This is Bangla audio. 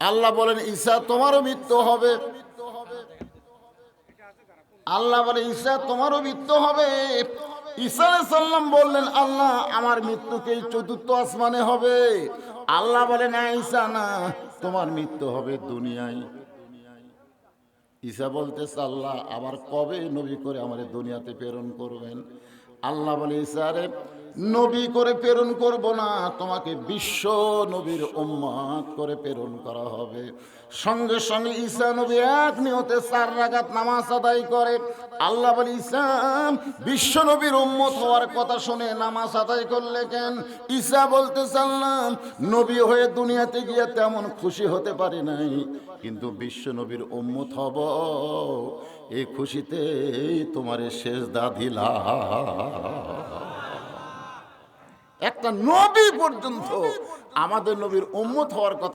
আল্লাহ বলেন ঈশা তোমারও মৃত্যু হবে। আল্লাহ বলে ঈশা তোমারও মৃত্যু হবে। আলাইহিস সাল্লাম বললেন, আল্লাহ, আমার মৃত্যুকে চতুর্থ আসমানে হবে। আল্লাহ বলে না, ঈসা, না, তোমার মৃত্যু হবে দুনিয়ায়। ঈসা বলতেছে, আল্লাহ, আবার কবে নবী করে আমার দুনিয়াতে প্রেরণ করবেন? আল্লাহ বলে, ঈসা রে নবী করে প্রেরণ করব না, তোমাকে বিশ্ব নবীর উম্মাদ করে প্রেরণ করা হবে। সঙ্গে সঙ্গে ঈসা নবী এক নিয়তে চার রাগাত নামাজ আদায় করে। আল্লাহ বলে, ঈসা, বিশ্ব নবীর উম্মত হওয়ার কথা শুনে নামাজ আদায় করলে কেন? ঈসা বলতে চাল্লাম নবী হয়ে দুনিয়াতে গিয়ে তেমন খুশি হতে পারি নাই, কিন্তু বিশ্ব নবীর উম্মত হব। এই খুশিতে তোমার শেষ দাধিলা একটা নবী পর্যন্ত আমাদের নবীর উম্মত হওয়ার কথা